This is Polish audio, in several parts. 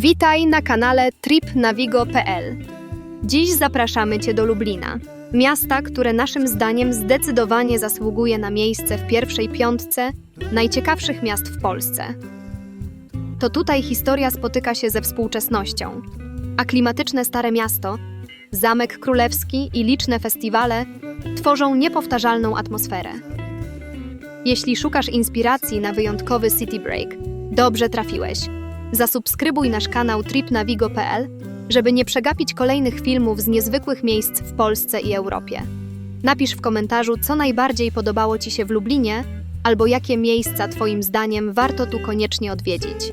Witaj na kanale tripnavigo.pl. Dziś zapraszamy Cię do Lublina, miasta, które naszym zdaniem zdecydowanie zasługuje na miejsce w pierwszej piątce najciekawszych miast w Polsce. To tutaj historia spotyka się ze współczesnością, a klimatyczne Stare Miasto, Zamek Królewski i liczne festiwale tworzą niepowtarzalną atmosferę. Jeśli szukasz inspiracji na wyjątkowy city break, dobrze trafiłeś. Zasubskrybuj nasz kanał tripnavigo.pl, żeby nie przegapić kolejnych filmów z niezwykłych miejsc w Polsce i Europie. Napisz w komentarzu, co najbardziej podobało Ci się w Lublinie, albo jakie miejsca Twoim zdaniem warto tu koniecznie odwiedzić.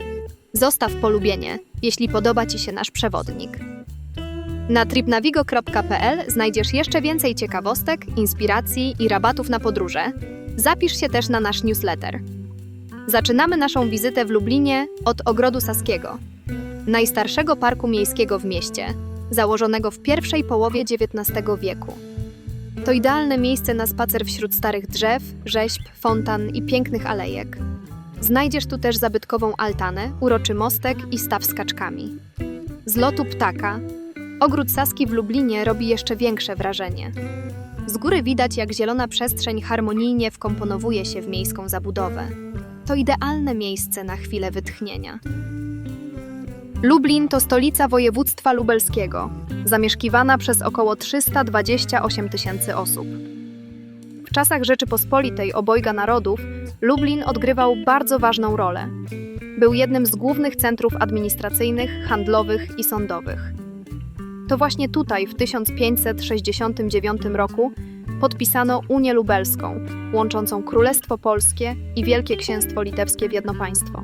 Zostaw polubienie, jeśli podoba Ci się nasz przewodnik. Na tripnavigo.pl znajdziesz jeszcze więcej ciekawostek, inspiracji i rabatów na podróże. Zapisz się też na nasz newsletter. Zaczynamy naszą wizytę w Lublinie od Ogrodu Saskiego, najstarszego parku miejskiego w mieście, założonego w pierwszej połowie XIX wieku. To idealne miejsce na spacer wśród starych drzew, rzeźb, fontan i pięknych alejek. Znajdziesz tu też zabytkową altanę, uroczy mostek i staw z kaczkami. Z lotu ptaka, ogród Saski w Lublinie robi jeszcze większe wrażenie. Z góry widać, jak zielona przestrzeń harmonijnie wkomponowuje się w miejską zabudowę. To idealne miejsce na chwilę wytchnienia. Lublin to stolica województwa lubelskiego, zamieszkiwana przez około 328 tysięcy osób. W czasach Rzeczypospolitej obojga narodów Lublin odgrywał bardzo ważną rolę. Był jednym z głównych centrów administracyjnych, handlowych i sądowych. To właśnie tutaj w 1569 roku podpisano Unię Lubelską, łączącą Królestwo Polskie i Wielkie Księstwo Litewskie w jedno państwo.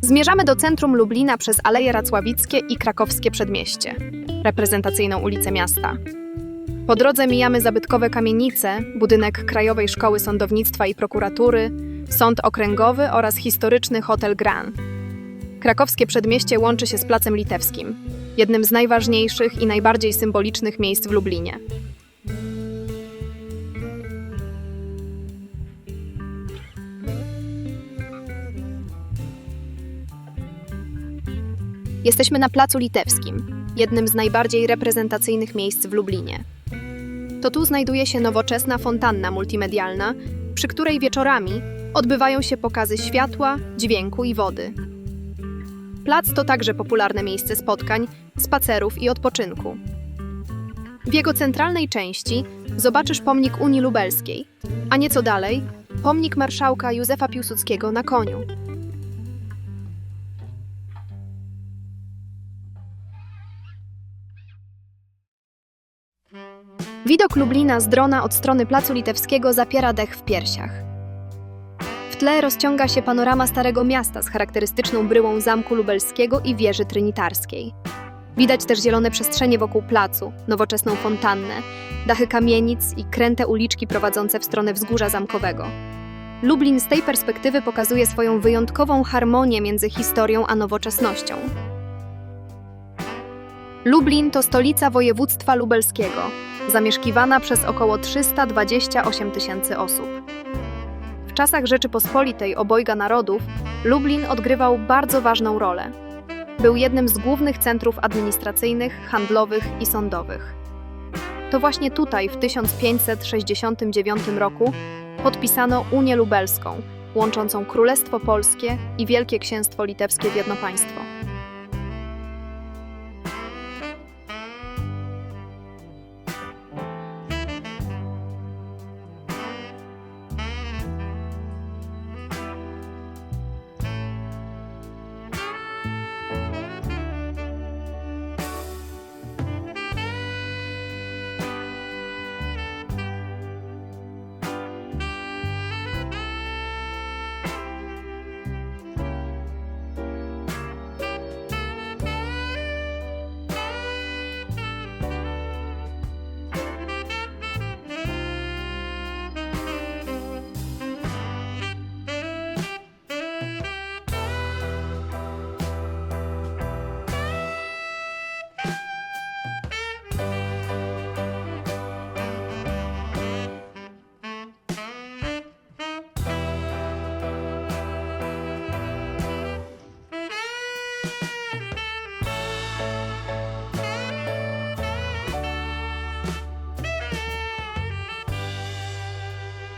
Zmierzamy do centrum Lublina przez Aleje Racławickie i Krakowskie Przedmieście, reprezentacyjną ulicę miasta. Po drodze mijamy zabytkowe kamienice, budynek Krajowej Szkoły Sądownictwa i Prokuratury, sąd okręgowy oraz historyczny hotel Grand. Krakowskie Przedmieście łączy się z Placem Litewskim, jednym z najważniejszych i najbardziej symbolicznych miejsc w Lublinie. Jesteśmy na Placu Litewskim, jednym z najbardziej reprezentacyjnych miejsc w Lublinie. To tu znajduje się nowoczesna fontanna multimedialna, przy której wieczorami odbywają się pokazy światła, dźwięku i wody. Plac to także popularne miejsce spotkań, spacerów i odpoczynku. W jego centralnej części zobaczysz pomnik Unii Lubelskiej, a nieco dalej pomnik marszałka Józefa Piłsudskiego na koniu. Widok Lublina z drona od strony Placu Litewskiego zapiera dech w piersiach. W tle rozciąga się panorama Starego Miasta z charakterystyczną bryłą Zamku Lubelskiego i wieży trinitarskiej. Widać też zielone przestrzenie wokół placu, nowoczesną fontannę, dachy kamienic i kręte uliczki prowadzące w stronę wzgórza zamkowego. Lublin z tej perspektywy pokazuje swoją wyjątkową harmonię między historią a nowoczesnością. Lublin to stolica województwa lubelskiego, zamieszkiwana przez około 328 tysięcy osób. W czasach Rzeczypospolitej obojga narodów Lublin odgrywał bardzo ważną rolę. Był jednym z głównych centrów administracyjnych, handlowych i sądowych. To właśnie tutaj w 1569 roku podpisano Unię Lubelską, łączącą Królestwo Polskie i Wielkie Księstwo Litewskie w jedno państwo.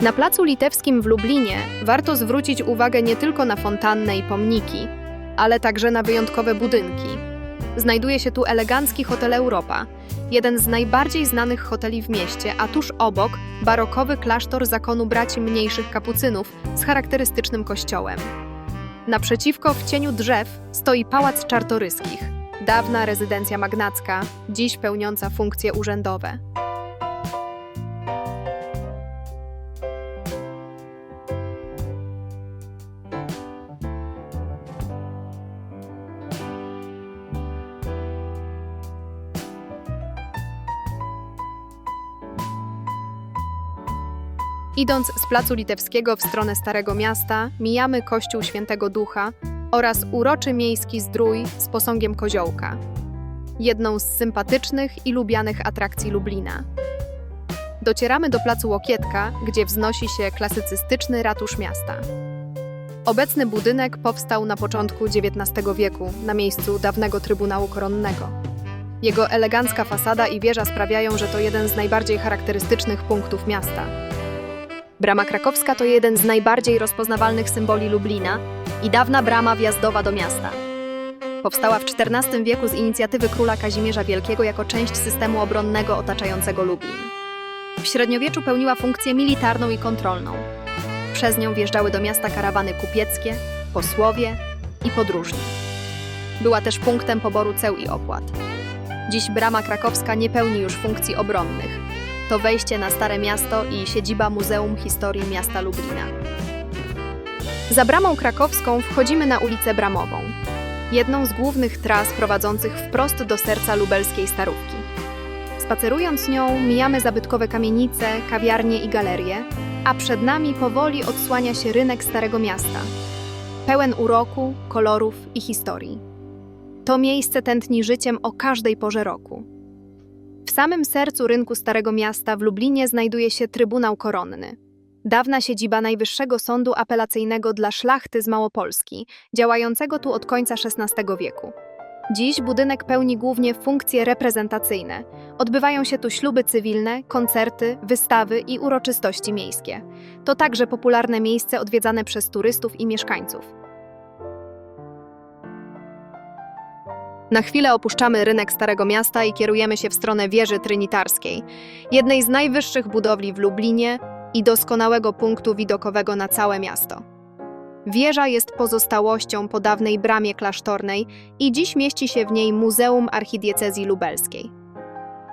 Na Placu Litewskim w Lublinie warto zwrócić uwagę nie tylko na fontannę i pomniki, ale także na wyjątkowe budynki. Znajduje się tu elegancki hotel Europa, jeden z najbardziej znanych hoteli w mieście, a tuż obok barokowy klasztor zakonu braci mniejszych kapucynów z charakterystycznym kościołem. Naprzeciwko w cieniu drzew stoi Pałac Czartoryskich, dawna rezydencja magnacka, dziś pełniąca funkcje urzędowe. Idąc z Placu Litewskiego w stronę Starego Miasta, mijamy Kościół Świętego Ducha oraz uroczy miejski zdrój z posągiem koziołka. Jedną z sympatycznych i lubianych atrakcji Lublina. Docieramy do Placu Łokietka, gdzie wznosi się klasycystyczny ratusz miasta. Obecny budynek powstał na początku XIX wieku na miejscu dawnego Trybunału Koronnego. Jego elegancka fasada i wieża sprawiają, że to jeden z najbardziej charakterystycznych punktów miasta. Brama krakowska to jeden z najbardziej rozpoznawalnych symboli Lublina i dawna brama wjazdowa do miasta. Powstała w XIV wieku z inicjatywy króla Kazimierza Wielkiego jako część systemu obronnego otaczającego Lublin. W średniowieczu pełniła funkcję militarną i kontrolną. Przez nią wjeżdżały do miasta karawany kupieckie, posłowie i podróżni. Była też punktem poboru ceł i opłat. Dziś brama krakowska nie pełni już funkcji obronnych, to wejście na Stare Miasto i siedziba Muzeum Historii Miasta Lublina. Za bramą krakowską wchodzimy na ulicę Bramową, jedną z głównych tras prowadzących wprost do serca lubelskiej Starówki. Spacerując nią, mijamy zabytkowe kamienice, kawiarnie i galerie, a przed nami powoli odsłania się rynek Starego Miasta, pełen uroku, kolorów i historii. To miejsce tętni życiem o każdej porze roku. Samym sercu rynku Starego Miasta w Lublinie znajduje się Trybunał Koronny. Dawna siedziba Najwyższego Sądu Apelacyjnego dla Szlachty z Małopolski, działającego tu od końca XVI wieku. Dziś budynek pełni głównie funkcje reprezentacyjne. Odbywają się tu śluby cywilne, koncerty, wystawy i uroczystości miejskie. To także popularne miejsce odwiedzane przez turystów i mieszkańców. Na chwilę opuszczamy rynek Starego Miasta i kierujemy się w stronę wieży trinitarskiej, jednej z najwyższych budowli w Lublinie i doskonałego punktu widokowego na całe miasto. Wieża jest pozostałością po dawnej bramie klasztornej i dziś mieści się w niej Muzeum Archidiecezji Lubelskiej.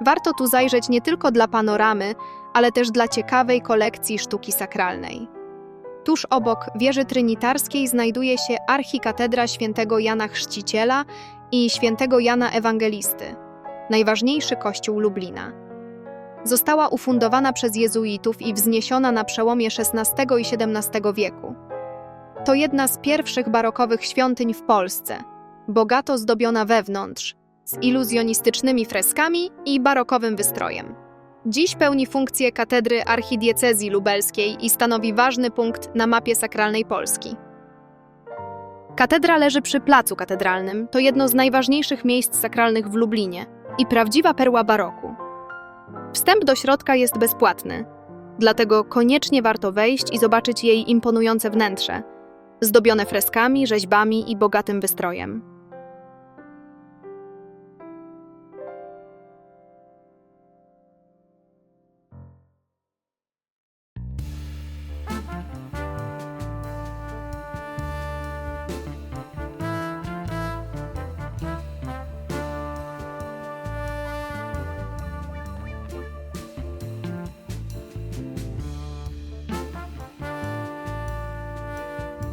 Warto tu zajrzeć nie tylko dla panoramy, ale też dla ciekawej kolekcji sztuki sakralnej. Tuż obok wieży trinitarskiej znajduje się archikatedra świętego Jana Chrzciciela i świętego Jana Ewangelisty, najważniejszy kościół Lublina. Została ufundowana przez jezuitów i wzniesiona na przełomie XVI i XVII wieku. To jedna z pierwszych barokowych świątyń w Polsce, bogato zdobiona wewnątrz, z iluzjonistycznymi freskami i barokowym wystrojem. Dziś pełni funkcję katedry archidiecezji lubelskiej i stanowi ważny punkt na mapie sakralnej Polski. Katedra leży przy placu katedralnym, to jedno z najważniejszych miejsc sakralnych w Lublinie i prawdziwa perła baroku. Wstęp do środka jest bezpłatny, dlatego koniecznie warto wejść i zobaczyć jej imponujące wnętrze, zdobione freskami, rzeźbami i bogatym wystrojem.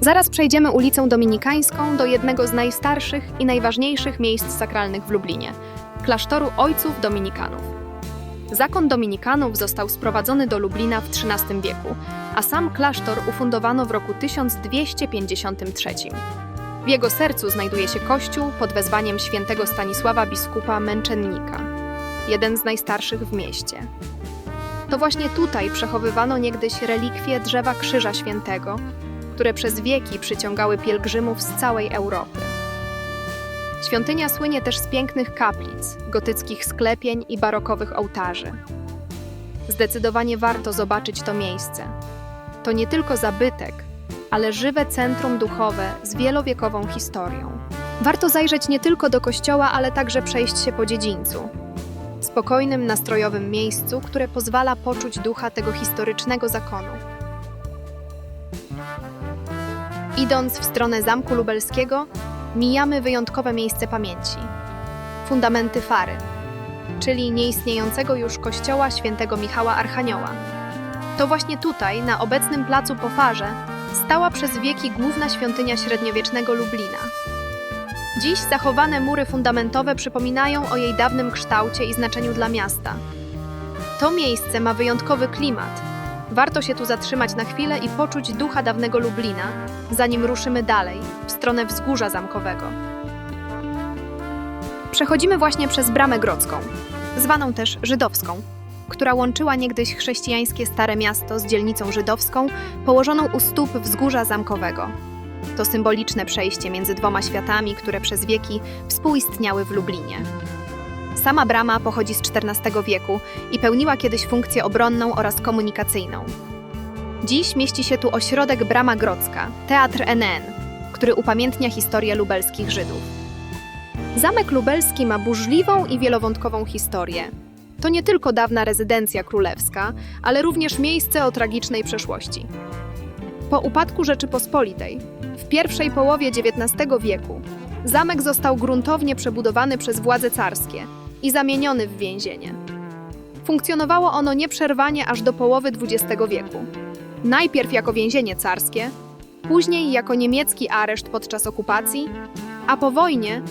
Zaraz przejdziemy ulicą Dominikańską do jednego z najstarszych i najważniejszych miejsc sakralnych w Lublinie klasztoru Ojców Dominikanów. Zakon Dominikanów został sprowadzony do Lublina w XIII wieku, a sam klasztor ufundowano w roku 1253. W jego sercu znajduje się kościół pod wezwaniem świętego Stanisława biskupa Męczennika, jeden z najstarszych w mieście. To właśnie tutaj przechowywano niegdyś relikwie drzewa Krzyża Świętego, które przez wieki przyciągały pielgrzymów z całej Europy. Świątynia słynie też z pięknych kaplic, gotyckich sklepień i barokowych ołtarzy. Zdecydowanie warto zobaczyć to miejsce. to nie tylko zabytek, ale żywe centrum duchowe z wielowiekową historią. Warto zajrzeć nie tylko do kościoła, ale także przejść się po dziedzińcu. Spokojnym, nastrojowym miejscu, które pozwala poczuć ducha tego historycznego zakonu. Idąc w stronę Zamku Lubelskiego, mijamy wyjątkowe miejsce pamięci. Fundamenty Fary, czyli nieistniejącego już kościoła świętego Michała Archanioła. To właśnie tutaj, na obecnym placu po Farze, stała przez wieki główna świątynia średniowiecznego Lublina. Dziś zachowane mury fundamentowe przypominają o jej dawnym kształcie i znaczeniu dla miasta. To miejsce ma wyjątkowy klimat. Warto się tu zatrzymać na chwilę i poczuć ducha dawnego Lublina, zanim ruszymy dalej, w stronę wzgórza zamkowego. Przechodzimy właśnie przez Bramę Grodzką, zwaną też Żydowską, która łączyła niegdyś chrześcijańskie Stare Miasto z dzielnicą żydowską, położoną u stóp wzgórza zamkowego. To symboliczne przejście między dwoma światami, które przez wieki współistniały w Lublinie. Sama brama pochodzi z XIV wieku i pełniła kiedyś funkcję obronną oraz komunikacyjną. Dziś mieści się tu ośrodek Brama Grodzka, Teatr NN, który upamiętnia historię lubelskich Żydów. Zamek lubelski ma burzliwą i wielowątkową historię. To nie tylko dawna rezydencja królewska, ale również miejsce o tragicznej przeszłości. Po upadku Rzeczypospolitej, w pierwszej połowie XIX wieku, zamek został gruntownie przebudowany przez władze carskie i zamieniony w więzienie. Funkcjonowało ono nieprzerwanie aż do połowy XX wieku. Najpierw jako więzienie carskie, później jako niemiecki areszt podczas okupacji, a po wojnie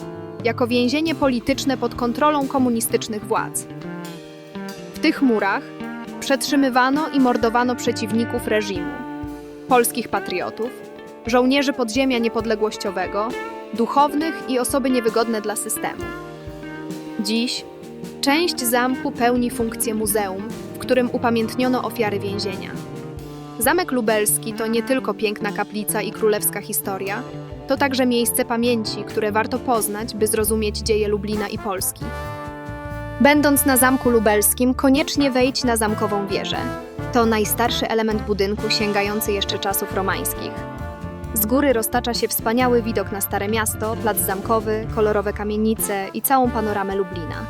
jako więzienie polityczne pod kontrolą komunistycznych władz. W tych murach przetrzymywano i mordowano przeciwników reżimu, polskich patriotów, żołnierzy podziemia niepodległościowego, duchownych i osoby niewygodne dla systemu. Dziś część zamku pełni funkcję muzeum, w którym upamiętniono ofiary więzienia. Zamek lubelski to nie tylko piękna kaplica i królewska historia, to także miejsce pamięci, które warto poznać, by zrozumieć dzieje Lublina i Polski. Będąc na Zamku Lubelskim, koniecznie wejdź na zamkową wieżę. To najstarszy element budynku sięgający jeszcze czasów romańskich. Z góry roztacza się wspaniały widok na Stare Miasto, plac zamkowy, kolorowe kamienice i całą panoramę Lublina.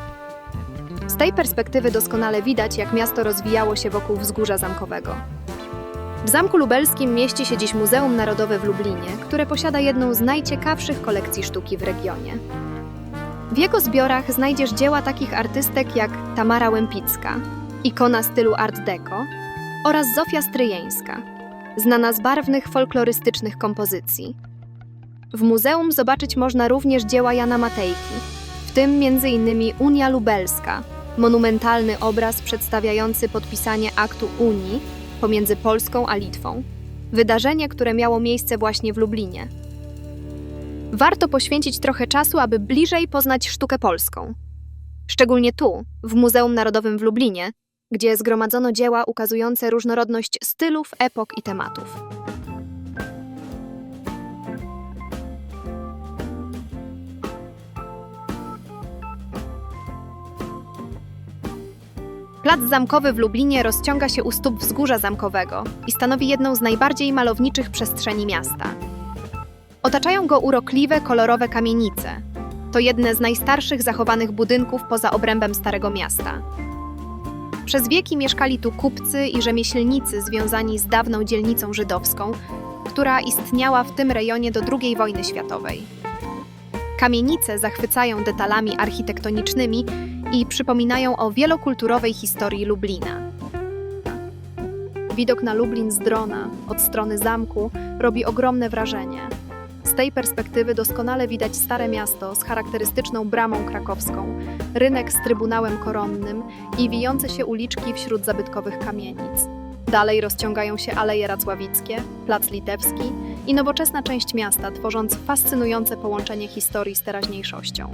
Z tej perspektywy doskonale widać, jak miasto rozwijało się wokół wzgórza zamkowego. W Zamku Lubelskim mieści się dziś Muzeum Narodowe w Lublinie, które posiada jedną z najciekawszych kolekcji sztuki w regionie. W jego zbiorach znajdziesz dzieła takich artystek jak Tamara Łępicka, ikona stylu Art Deco, oraz Zofia Stryjeńska, znana z barwnych folklorystycznych kompozycji. W muzeum zobaczyć można również dzieła Jana Matejki, w tym m.in. Unia Lubelska, monumentalny obraz przedstawiający podpisanie aktu Unii pomiędzy Polską a Litwą. Wydarzenie, które miało miejsce właśnie w Lublinie. Warto poświęcić trochę czasu, aby bliżej poznać sztukę polską. Szczególnie tu, w Muzeum Narodowym w Lublinie, gdzie zgromadzono dzieła ukazujące różnorodność stylów, epok i tematów. Plac Zamkowy w Lublinie rozciąga się u stóp wzgórza zamkowego i stanowi jedną z najbardziej malowniczych przestrzeni miasta. Otaczają go urokliwe, kolorowe kamienice. To jedne z najstarszych zachowanych budynków poza obrębem Starego Miasta. Przez wieki mieszkali tu kupcy i rzemieślnicy związani z dawną dzielnicą żydowską, która istniała w tym rejonie do II wojny światowej. Kamienice zachwycają detalami architektonicznymi i przypominają o wielokulturowej historii Lublina. Widok na Lublin z drona, od strony zamku, robi ogromne wrażenie. Z tej perspektywy doskonale widać Stare Miasto z charakterystyczną bramą krakowską, rynek z Trybunałem Koronnym i wijące się uliczki wśród zabytkowych kamienic. Dalej rozciągają się Aleje Racławickie, Plac Litewski i nowoczesna część miasta, tworząc fascynujące połączenie historii z teraźniejszością.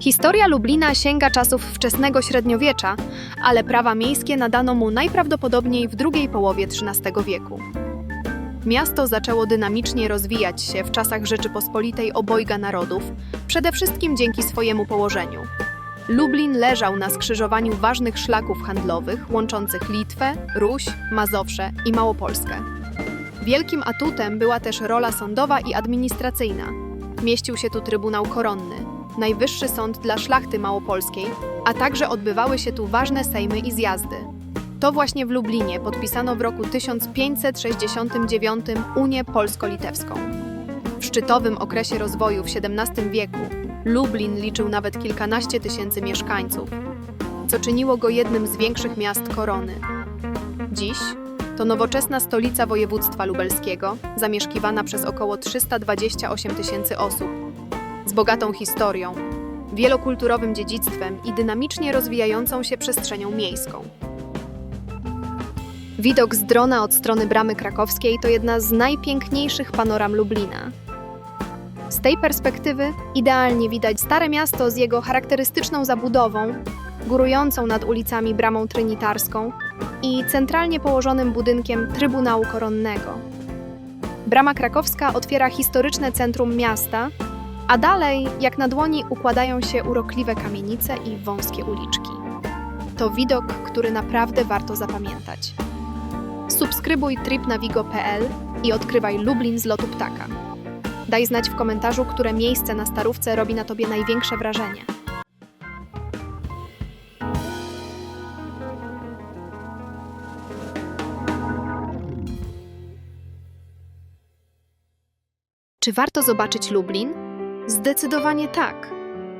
Historia Lublina sięga czasów wczesnego średniowiecza, ale prawa miejskie nadano mu najprawdopodobniej w drugiej połowie XIII wieku. Miasto zaczęło dynamicznie rozwijać się w czasach Rzeczypospolitej obojga narodów, przede wszystkim dzięki swojemu położeniu. Lublin leżał na skrzyżowaniu ważnych szlaków handlowych łączących Litwę, Ruś, Mazowsze i Małopolskę. Wielkim atutem była też rola sądowa i administracyjna. Mieścił się tu Trybunał Koronny, najwyższy sąd dla szlachty małopolskiej, a także odbywały się tu ważne sejmy i zjazdy. To właśnie w Lublinie podpisano w roku 1569 Unię Polsko-Litewską. W szczytowym okresie rozwoju w XVII wieku Lublin liczył nawet kilkanaście tysięcy mieszkańców, co czyniło go jednym z większych miast korony. Dziś to nowoczesna stolica województwa lubelskiego, zamieszkiwana przez około 328 tysięcy osób, z bogatą historią, wielokulturowym dziedzictwem i dynamicznie rozwijającą się przestrzenią miejską. Widok z drona od strony Bramy Krakowskiej to jedna z najpiękniejszych panoram Lublina. Z tej perspektywy idealnie widać Stare Miasto z jego charakterystyczną zabudową, górującą nad ulicami Bramą Trynitarską i centralnie położonym budynkiem Trybunału Koronnego. Brama Krakowska otwiera historyczne centrum miasta, a dalej, jak na dłoni, układają się urokliwe kamienice i wąskie uliczki. To widok, który naprawdę warto zapamiętać. Subskrybuj tripnavigo.pl i odkrywaj Lublin z lotu ptaka. Daj znać w komentarzu, które miejsce na Starówce robi na Tobie największe wrażenie. Czy warto zobaczyć Lublin? Zdecydowanie tak.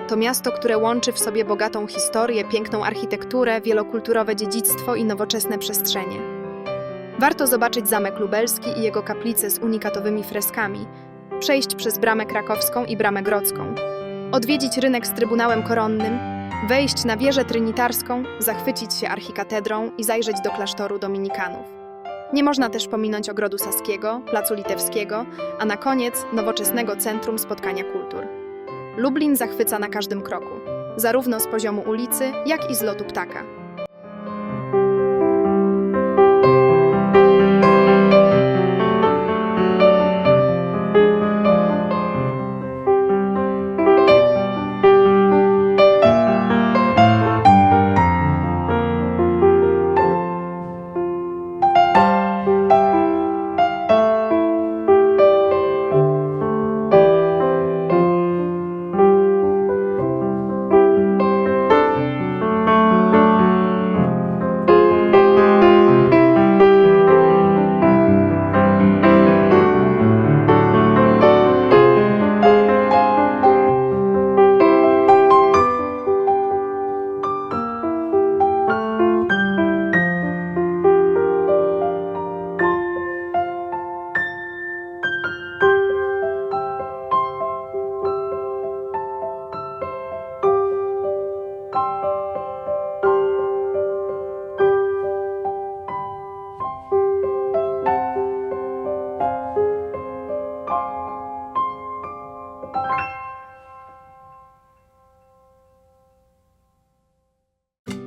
To miasto, które łączy w sobie bogatą historię, piękną architekturę, wielokulturowe dziedzictwo i nowoczesne przestrzenie. Warto zobaczyć Zamek Lubelski i jego kaplice z unikatowymi freskami, przejść przez Bramę Krakowską i Bramę Grodzką, odwiedzić rynek z Trybunałem Koronnym, wejść na wieżę trynitarską, zachwycić się archikatedrą i zajrzeć do klasztoru dominikanów. Nie można też pominąć Ogrodu Saskiego, Placu Litewskiego, a na koniec nowoczesnego Centrum Spotkania Kultur. Lublin zachwyca na każdym kroku, zarówno z poziomu ulicy, jak i z lotu ptaka.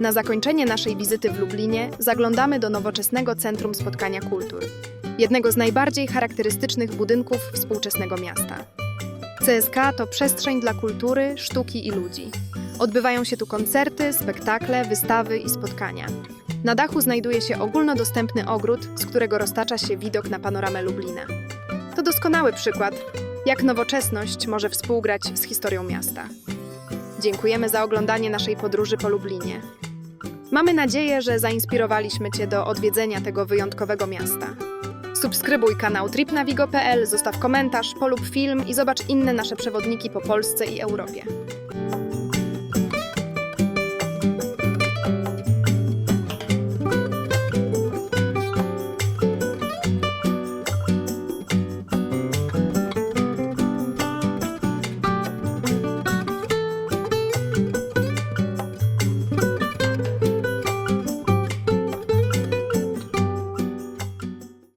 Na zakończenie naszej wizyty w Lublinie zaglądamy do nowoczesnego Centrum Spotkania Kultur, jednego z najbardziej charakterystycznych budynków współczesnego miasta. CSK to przestrzeń dla kultury, sztuki i ludzi. Odbywają się tu koncerty, spektakle, wystawy i spotkania. Na dachu znajduje się ogólnodostępny ogród, z którego roztacza się widok na panoramę Lublina. To doskonały przykład, jak nowoczesność może współgrać z historią miasta. Dziękujemy za oglądanie naszej podróży po Lublinie. Mamy nadzieję, że zainspirowaliśmy Cię do odwiedzenia tego wyjątkowego miasta. Subskrybuj kanał tripnavigo.pl, zostaw komentarz, polub film i zobacz inne nasze przewodniki po Polsce i Europie.